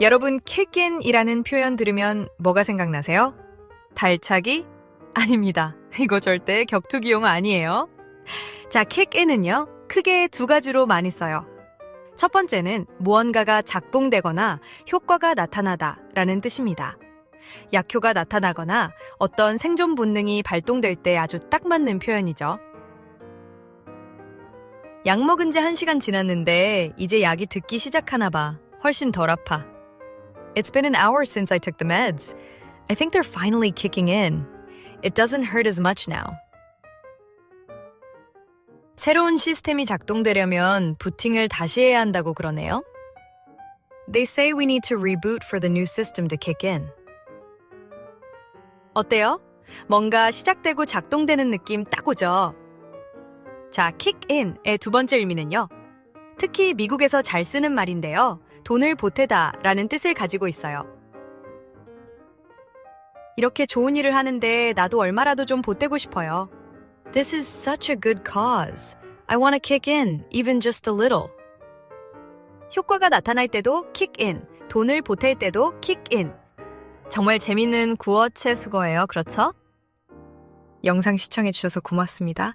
여러분 kick인이라는 표현 들으면 뭐가 생각나세요? 달차기? 아닙니다. 이거 절대 격투기 용어 아니에요. 자, kick인은요. 크게 두 가지로 많이 써요. 첫 번째는 무언가가 작동되거나 효과가 나타나다 라는 뜻입니다. 약효가 나타나거나 어떤 생존 본능이 발동될 때 아주 딱 맞는 표현이죠. 약 먹은 지 한시간 지났는데 이제 약이 듣기 시작하나 봐. 훨씬 덜 아파. It's been an hour since I took the meds. I think they're finally kicking in. It doesn't hurt as much now. 새로운 시스템이 작동되려면 부팅을 다시 해야 한다고 그러네요. They say we need to reboot for the new system to kick in. 어때요? 뭔가 시작되고 작동되는 느낌 딱 오죠? 자, kick in의 두 번째 의미는요. 특히 미국에서 잘 쓰는 말인데요. 돈을 보태다 라는 뜻을 가지고 있어요. 이렇게 좋은 일을 하는데 나도 얼마라도 좀 보태고 싶어요. This is such a good cause. I want to kick in, even just a little. 효과가 나타날 때도 kick in, 돈을 보탤 때도 kick in. 정말 재밌는 구어체 수거예요. 그렇죠? 영상 시청해주셔서 고맙습니다.